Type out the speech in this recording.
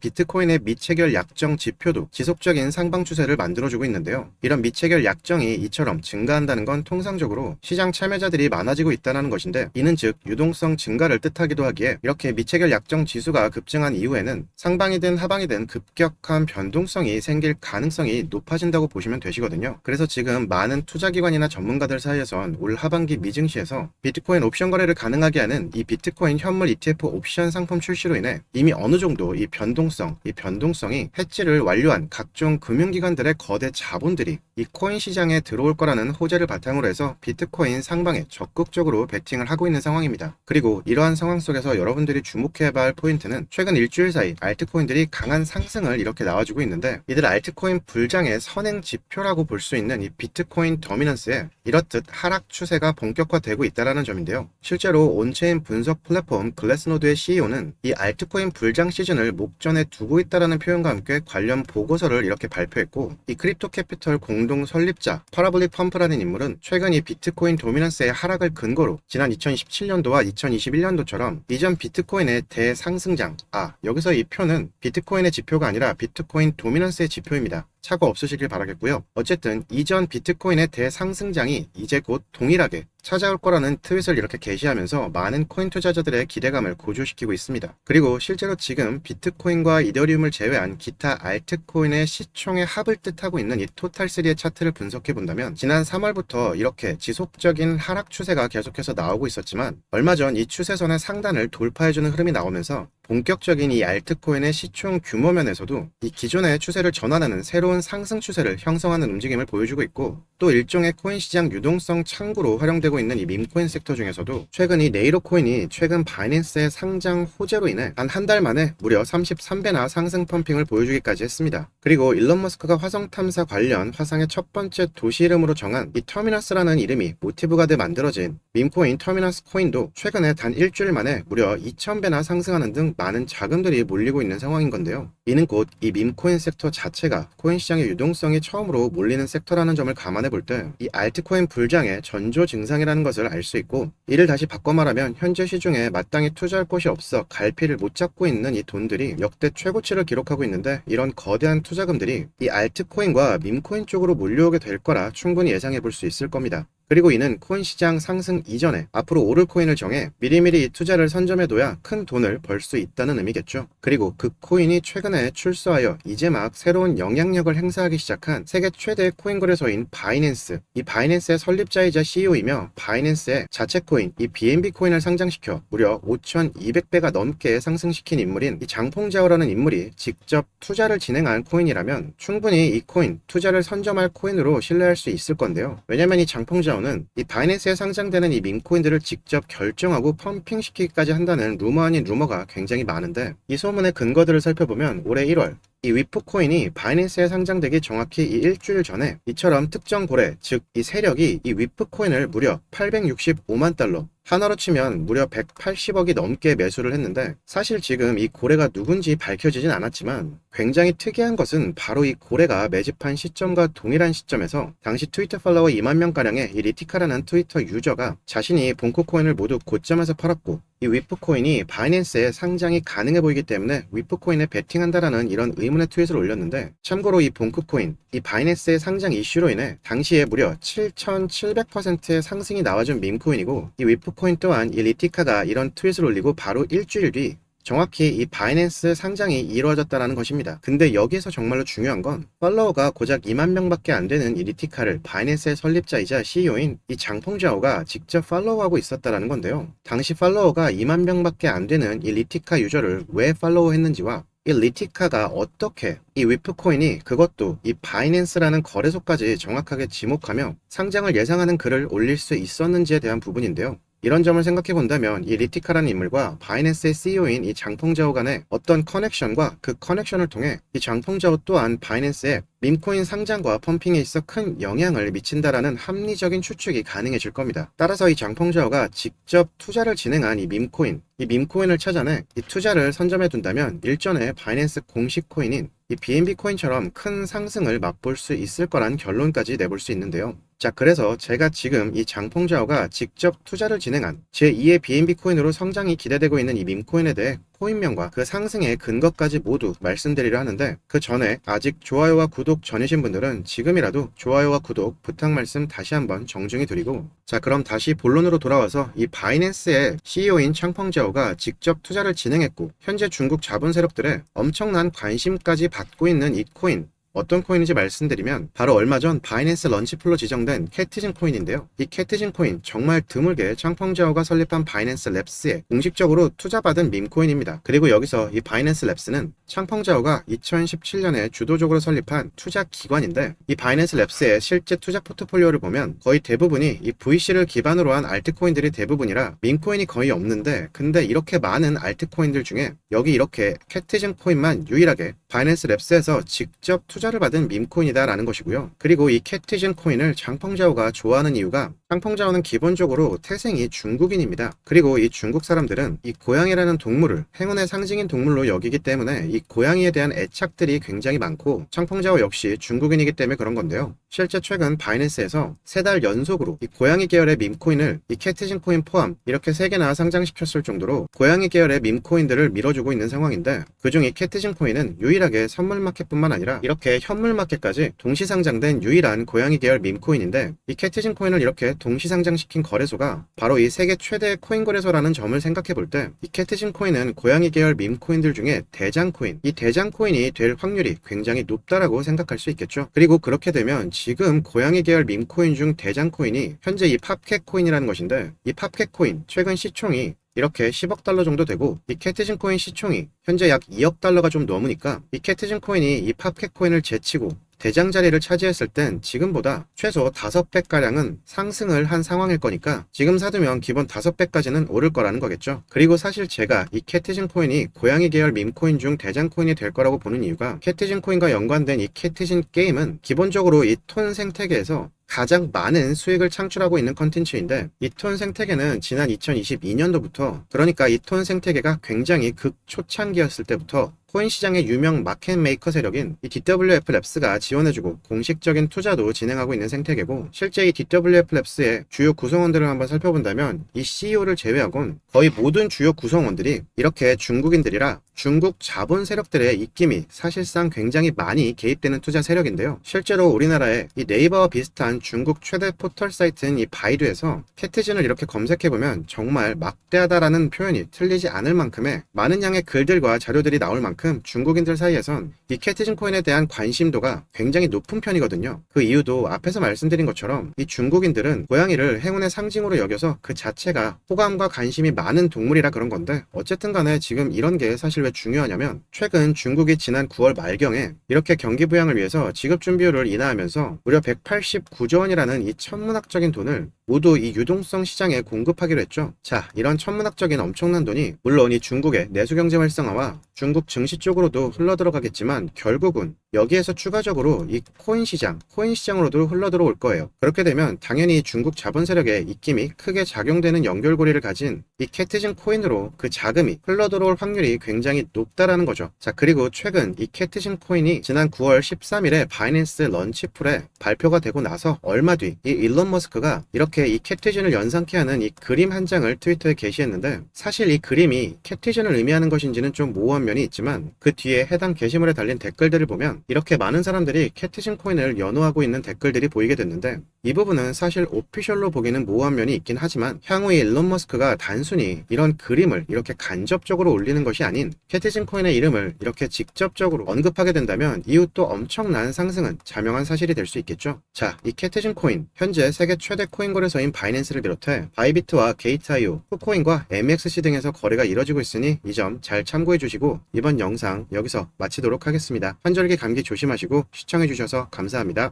비트코인의 미체결 약정 지표도 지속적인 상방 추세를 만들어주고 있는데요. 이런 미체결 약정이 이처럼 증가한다는 건 통상적으로 시장 참여자들이 많아지고 있다는 것인데 이는 즉 유동성 증가를 뜻하기도 하기에 이렇게 미체결 약정 지수가 급증한 이후에는 상방이든 하방이든 급격한 변동성이 생길 가능성이 높아진다고 보시면 되시거든요. 그래서 지금 많은 투자기관이나 전문가들 사이에선 올 하반기 미증시에서 비트코인 옵션 거래를 가능하게 하는 이 비트코인 현물 ETF 옵션 상품 출시로 인해 이미 어느 정도 이 변동 성, 이 변동성이 해지를 완료한 각종 금융기관들의 거대 자본들이 이 코인 시장에 들어올 거라는 호재를 바탕으로 해서 비트코인 상방에 적극적으로 베팅을 하고 있는 상황입니다. 그리고 이러한 상황 속에서 여러분들이 주목해봐야 할 포인트는 최근 일주일 사이 알트코인들이 강한 상승을 이렇게 나와주고 있는데 이들 알트코인 불장의 선행 지표라고 볼 수 있는 이 비트코인 더미넌스에 이렇듯 하락 추세가 본격화되고 있다는 점인데요. 실제로 온체인 분석 플랫폼 글래스노드의 CEO는 이 알트코인 불장 시즌을 목전에 두고 있다는 표현과 함께 관련 보고서를 이렇게 발표했고 이 크립토 캐피털 공동 설립자 파라블릭 펌프라는 인물은 최근 이 비트코인 도미넌스의 하락을 근거로 지난 2017년도와 2021년도처럼 이전 비트코인의 대상승장 아 여기서 이 표는 비트코인의 지표가 아니라 비트코인 도미넌스의 지표입니다. 차고 없으시길 바라겠고요. 어쨌든 이전 비트코인의 대상승장이 이제 곧 동일하게 찾아올 거라는 트윗을 이렇게 게시하면서 많은 코인 투자자들의 기대감을 고조시키고 있습니다. 그리고 실제로 지금 비트코인과 이더리움을 제외한 기타 알트코인의 시총의 합을 뜻하고 있는 이 토탈3의 차트를 분석해 본다면 지난 3월부터 이렇게 지속적인 하락 추세가 계속해서 나오고 있었지만 얼마 전 이 추세선의 상단을 돌파해주는 흐름이 나오면서 본격적인 이 알트코인의 시총 규모 면에서도 이 기존의 추세를 전환하는 새로운 상승 추세를 형성하는 움직임을 보여주고 있고 또 일종의 코인 시장 유동성 창구로 활용되고 있는 이 밈코인 섹터 중에서도 최근 이 네이로 코인이 최근 바이낸스의 상장 호재로 인해 한한달 만에 무려 33배나 상승 펌핑을 보여주기까지 했습니다. 그리고 일론 머스크가 화성 탐사 관련 화상의 첫 번째 도시 이름으로 정한 이 터미너스라는 이름이 모티브가 돼 만들어진 밈코인 터미너스 코인도 최근에 단 일주일 만에 무려 2000배나 상승하는 등 많은 자금들이 몰리고 있는 상황인 건데요. 이는 곧 이 밈코인 섹터 자체가 코인 시장의 유동성이 처음으로 몰리는 섹터라는 점을 감안해 볼 때 이 알트코인 불장의 전조 증상이라는 것을 알 수 있고 이를 다시 바꿔 말하면 현재 시중에 마땅히 투자할 곳이 없어 갈피를 못 잡고 있는 이 돈들이 역대 최고치를 기록하고 있는데 이런 거대한 투자금들이 이 알트코인과 밈코인 쪽으로 몰려오게 될 거라 충분히 예상해 볼 수 있을 겁니다. 그리고 이는 코인 시장 상승 이전에 앞으로 오를 코인을 정해 미리미리 이 투자를 선점해둬야 큰 돈을 벌 수 있다는 의미겠죠. 그리고 그 코인이 최근에 출소하여 이제 막 새로운 영향력을 행사하기 시작한 세계 최대 코인 거래소인 바이낸스. 이 바이낸스의 설립자이자 CEO이며 바이낸스의 자체 코인 이 BNB 코인을 상장시켜 무려 5,200배가 넘게 상승시킨 인물인 이 장퐁자오라는 인물이 직접 투자를 진행한 코인이라면 충분히 이 코인 투자를 선점할 코인으로 신뢰할 수 있을 건데요. 왜냐면 이 장퐁자오 이 바이낸스에 상장되는 이 밈코인들을 직접 결정하고 펌핑시키기까지 한다는 루머 아닌 루머가 굉장히 많은데 이 소문의 근거들을 살펴보면 올해 1월 이 위프 코인이 바이낸스에 상장되기 정확히 이 일주일 전에 이처럼 특정 고래, 즉 이 세력이 이 위프 코인을 무려 865만 달러, 하나로 치면 무려 180억이 넘게 매수를 했는데 사실 지금 이 고래가 누군지 밝혀지진 않았지만 굉장히 특이한 것은 바로 이 고래가 매집한 시점과 동일한 시점에서 당시 트위터 팔로워 2만 명가량의 이 리티카라는 트위터 유저가 자신이 본코 코인을 모두 고점에서 팔았고 이 위프코인이 바이낸스에 상장이 가능해 보이기 때문에 위프코인에 베팅한다라는 이런 의문의 트윗을 올렸는데 참고로 이 본크코인, 이 바이낸스의 상장 이슈로 인해 당시에 무려 7,700%의 상승이 나와준 밈코인이고 이 위프코인 또한 이 리티카가 이런 트윗을 올리고 바로 일주일 뒤 정확히 이 바이낸스 상장이 이루어졌다는 것입니다. 근데 여기서 정말로 중요한 건 팔로워가 고작 2만 명밖에 안 되는 이 리티카를 바이낸스의 설립자이자 CEO인 이 장퐁자오가 직접 팔로우하고 있었다는 건데요. 당시 팔로워가 2만 명밖에 안 되는 이 리티카 유저를 왜 팔로우했는지와 이 리티카가 어떻게 이 위프코인이 그것도 이 바이낸스라는 거래소까지 정확하게 지목하며 상장을 예상하는 글을 올릴 수 있었는지에 대한 부분인데요. 이런 점을 생각해 본다면 이 리티카라는 인물과 바이낸스의 CEO인 이 장퐁자오 간의 어떤 커넥션과 그 커넥션을 통해 이 장퐁자오 또한 바이낸스의 밈코인 상장과 펌핑에 있어 큰 영향을 미친다라는 합리적인 추측이 가능해질 겁니다. 따라서 이 장펑자오가 직접 투자를 진행한 이 밈코인, 이 밈코인을 찾아내 이 투자를 선점해 둔다면 일전에 바이낸스 공식 코인인 이 BNB 코인처럼 큰 상승을 맛볼 수 있을 거란 결론까지 내볼 수 있는데요. 자, 그래서 제가 지금 이 장펑자오가 직접 투자를 진행한 제2의 BNB 코인으로 성장이 기대되고 있는 이 밈코인에 대해 코인명과 그 상승의 근거까지 모두 말씀드리려 하는데 그 전에 아직 좋아요와 구독 전이신 분들은 지금이라도 좋아요와 구독 부탁 말씀 다시 한번 정중히 드리고 자 그럼 다시 본론으로 돌아와서 이 바이낸스의 CEO인 창펑자오가 직접 투자를 진행했고 현재 중국 자본 세력들의 엄청난 관심까지 받고 있는 이 코인 어떤 코인인지 말씀드리면 바로 얼마 전 바이낸스 런치풀로 지정된 캐티즌 코인인데요. 이 캐티즌 코인 정말 드물게 창펑자오가 설립한 바이낸스 랩스에 공식적으로 투자받은 밈코인입니다. 그리고 여기서 이 바이낸스 랩스는 창펑자오가 2017년에 주도적으로 설립한 투자 기관인데 이 바이낸스 랩스의 실제 투자 포트폴리오를 보면 거의 대부분이 이 VC를 기반으로 한 알트코인들이 대부분이라 밈코인이 거의 없는데 근데 이렇게 많은 알트코인들 중에 여기 이렇게 캐티즌 코인만 유일하게 바이낸스 랩스에서 직접 투자를 받은 밈코인이다라는 것이고요. 그리고 이 캐티즌 코인을 장펑자오가 좋아하는 이유가 장펑자오는 기본적으로 태생이 중국인입니다. 그리고 이 중국 사람들은 이 고양이라는 동물을 행운의 상징인 동물로 여기기 때문에 이 고양이에 대한 애착들이 굉장히 많고 창펑자오 역시 중국인이기 때문에 그런 건데요. 실제 최근 바이낸스에서 세 달 연속으로 이 고양이 계열의 밈코인을 이 캐티즌 코인 포함 이렇게 세 개나 상장시켰을 정도로 고양이 계열의 밈코인들을 밀어주고 있는 상황인데 그중 이 캐티즌 코인은 유일하게 선물 마켓뿐만 아니라 이렇게 현물 마켓까지 동시 상장된 유일한 고양이 계열 밈코인인데 이 캐티즌 코인을 이렇게 동시 상장시킨 거래소가 바로 이 세계 최대 코인 거래소라는 점을 생각해 볼 때 이 캐티즌 코인은 고양이 계열 밈코인들 중에 대장 코인, 이 대장 코인이 될 확률이 굉장히 높다라고 생각할 수 있겠죠. 그리고 그렇게 되면 지금 고양이 계열 밈코인 중 대장 코인이 현재 이 팝캣 코인이라는 것인데 이 팝캣 코인 최근 시총이 이렇게 10억 달러 정도 되고 이 캐티즌 코인 시총이 현재 약 2억 달러가 좀 넘으니까 이 캐티즌 코인이 이 팝캣 코인을 제치고 대장 자리를 차지했을 땐 지금보다 최소 5배가량은 상승을 한 상황일 거니까 지금 사두면 기본 5배까지는 오를 거라는 거겠죠. 그리고 사실 제가 이 캐티즌 코인이 고양이 계열 밈코인 중 대장 코인이 될 거라고 보는 이유가 캐티즌 코인과 연관된 이 캐티즌 게임은 기본적으로 이 톤 생태계에서 가장 많은 수익을 창출하고 있는 컨텐츠인데 이톤 생태계는 지난 2022년도부터 그러니까 이톤 생태계가 굉장히 극초창기였을 때부터 코인 시장의 유명 마켓 메이커 세력인 이 DWF 랩스가 지원해주고 공식적인 투자도 진행하고 있는 생태계고 실제 이 DWF 랩스의 주요 구성원들을 한번 살펴본다면 이 CEO를 제외하곤 거의 모든 주요 구성원들이 이렇게 중국인들이라 중국 자본 세력들의 입김이 사실상 굉장히 많이 개입되는 투자 세력인데요. 실제로 우리나라의 이 네이버와 비슷한 중국 최대 포털 사이트인 이 바이두에서 캐티즌을 이렇게 검색해보면 정말 막대하다라는 표현이 틀리지 않을 만큼의 많은 양의 글들과 자료들이 나올 만큼 중국인들 사이에선 이 캐티즌 코인에 대한 관심도가 굉장히 높은 편이거든요. 그 이유도 앞에서 말씀드린 것처럼 이 중국인들은 고양이를 행운의 상징으로 여겨서 그 자체가 호감과 관심이 많은 동물이라 그런 건데 어쨌든 간에 지금 이런 게 사실 왜 중요하냐면 최근 중국이 지난 9월 말경에 이렇게 경기 부양을 위해서 지급 준비율을 인하하면서 무려 189조 원이라는 이 천문학적인 돈을 모두 이 유동성 시장에 공급하기로 했죠. 자, 이런 천문학적인 엄청난 돈이 물론 이 중국의 내수경제 활성화와 중국 증시 쪽으로도 흘러들어가겠지만 결국은 여기에서 추가적으로 이 코인 시장, 코인 시장으로도 흘러들어올 거예요. 그렇게 되면 당연히 중국 자본 세력의 입김이 크게 작용되는 연결고리를 가진 이 캐티즌 코인으로 그 자금이 흘러들어올 확률이 굉장히 높다라는 거죠. 자, 그리고 최근 이 캐티즌 코인이 지난 9월 13일에 바이낸스 런치풀에 발표가 되고 나서 얼마 뒤 이 일론 머스크가 이렇게 이 캐티즌을 연상케 하는 이 그림 한 장을 트위터에 게시했는데 사실 이 그림이 캐티즌을 의미하는 것인지는 좀 모호한 면이 있지만 그 뒤에 해당 게시물에 달린 댓글들을 보면 이렇게 많은 사람들이 캐티즌 코인을 연호하고 있는 댓글들이 보이게 됐는데 이 부분은 사실 오피셜로 보기는 모호한 면이 있긴 하지만 향후 에 일론 머스크가 단순히 이런 그림을 이렇게 간접적으로 올리는 것이 아닌 캐티즌 코인의 이름을 이렇게 직접적으로 언급하게 된다면 이후 또 엄청난 상승은 자명한 사실이 될 수 있겠죠. 자, 이 캐티즌 코인 현재 세계 최대 코인 거래소인 바이낸스를 비롯해 바이비트와 게이트.io, 후코인과 MXC 등에서 거래가 이뤄지고 있으니 이 점 잘 참고해 주시고 이번 영상 여기서 마치도록 하겠습니다. 환절기 감기 조심하시고 시청해 주셔서 감사합니다.